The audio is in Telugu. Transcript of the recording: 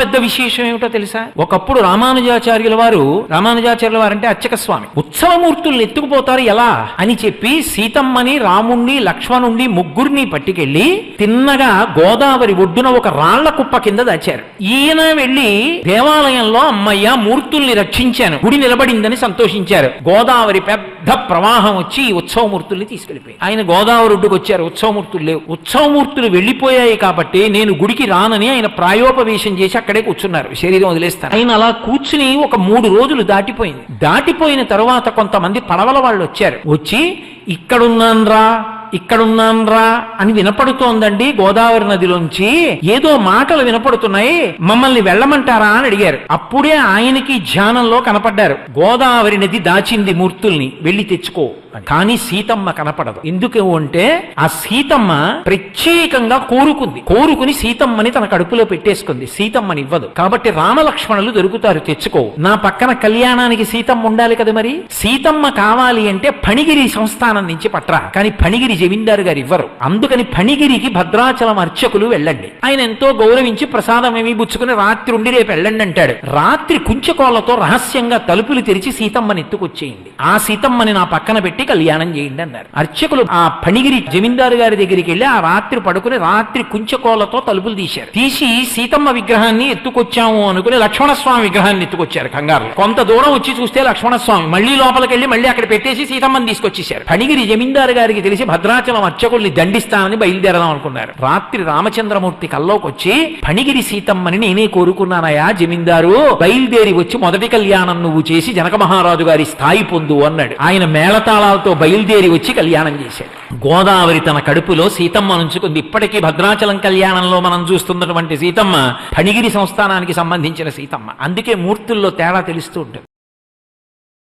పెద్ద విశేషం ఏమిటో తెలుసా? ఒకప్పుడు రామానుజాచార్యుల వారు రామానుజాచార్యుల వారు అంటే అర్చక స్వామి ఉత్సవమూర్తుల్ని ఎత్తుకుపోతారు ఎలా? అని చెప్పి సీతమ్మని రాముణ్ణి లక్ష్మణుణ్ణి ముగ్గురిని పట్టుకెళ్ళి తిన్నగా గోదావరి ఒడ్డున ఒక రాళ్ళ కుప్ప కింద దాచారు. ఈయన వెళ్ళి దేవాలయంలో అమ్మయ్య మూర్తుల్ని రక్షించాను. గుడి నిలబడిందని సంతోషించారు. గోదావరి పెద్ద ప్రవాహం వచ్చి ఉత్సవమూర్తుల్ని తీసుకెళ్ళిపోయి ఆయన గోదావరి ఒడ్డుకు వచ్చారు. ఉత్సవమూర్తులు లేవు. ఉత్సవమూర్తులు వెళ్ళిపోయాయి కాబట్టి నేను గుడికి రానని ఆయన ప్రాయోపవేశం చేసి అక్కడ కూర్చున్నారు. శరీరం వదిలేస్తారు ఆయన అలా కూర్చుని ఒక మూడు రోజులు దాటిపోయింది. దాటిపోయిన తరువాత కొంతమంది పడవల వాళ్ళు వచ్చారు. వచ్చి ఇక్కడున్నాన్రా. ఇక్కడున్నాన్రా అని వినపడుతోందండి గోదావరి నదిలోంచి. ఏదో మాటలు వినపడుతున్నాయి. మమ్మల్ని వెళ్ళమంటారా అని అడిగారు. అప్పుడే ఆయనకి ధ్యానంలో కనపడ్డారు. గోదావరి నది దాచింది మూర్తుల్ని. వెళ్ళి తెచ్చుకో. కానీ సీతమ్మ కనపడదు. ఎందుకు అంటే ఆ సీతమ్మ ప్రత్యేకంగా కోరుకుంది. కోరుకుని సీతమ్మని తన కడుపులో పెట్టేసుకుంది. సీతమ్మని ఇవ్వదు. కాబట్టి రామలక్ష్మణులు దొరుకుతారు. తెచ్చుకో. నా పక్కన కళ్యాణానికి సీతమ్మ ఉండాలి కదా మరి? సీతమ్మ కావాలి అంటే ఫణిగిరి సంస్థానం నుంచి పట్రా. కానీ ఫణిగిరి జమీందారు గారు ఇవ్వరు. అందుకని ఫణిగిరికి భద్రాచలం అర్చకులు వెళ్ళండి. ఆయన ఎంతో గౌరవించి ప్రసాదం ఏమీ పుచ్చుకుని రాత్రి ఉండి రేపు వెళ్ళండి అంటాడు. రాత్రి కుంచకోళ్ళతో రహస్యంగా తలుపులు తెరిచి సీతమ్మని ఎత్తుకొచ్చేయండి. ఆ సీతమ్మని నా పక్కన పెట్టి కళ్యాణం చేయండి అన్నారు. అర్చకులు ఆ ఫణిగిరి జమీందారు గారి దగ్గరికి వెళ్ళి ఆ రాత్రి పడుకుని రాత్రి కుంచకోళ్ళతో తలుపులు తీశారు. తీసి సీతమ్మ విగ్రహాన్ని ఎత్తుకొచ్చాము అనుకుని లక్ష్మణస్వామి విగ్రహాన్ని ఎత్తుకొచ్చారు కంగారు కొంత దూరం వచ్చి చూస్తే లక్ష్మణస్వామి మళ్ళీ లోపలికి వెళ్ళి మళ్ళీ అక్కడ పెట్టేసి సీతమ్మని తీసుకొచ్చేశారు. ఫణిగిరి జమీందారు గారికి తెలిసి భద్రాచలం అర్చకుల్ని దండిస్తానని బయలుదేరదాం అనుకున్నారు. రాత్రి రామచంద్రమూర్తి కల్లోకి వచ్చి ఫణిగిరి సీతమ్మని నేనే కోరుకున్నానయా జమీందారు బయలుదేరి వచ్చి మొదటి కళ్యాణం నువ్వు చేసి జనక మహారాజు గారి స్థాయి పొందు అన్నాడు. ఆయన మేళతాళాలతో బయలుదేరి వచ్చి కళ్యాణం చేశాడు. గోదావరి తన కడుపులో సీతమ్మ నుంచుకుంది. ఇప్పటికీ భద్రాచలం కళ్యాణంలో మనం చూస్తున్నటువంటి సీతమ్మ ఫణిగిరి సంస్థానానికి సంబంధించిన సీతమ్మ. అందుకే మూర్తుల్లో తేడా తెలుస్తూ ఉంటుంది.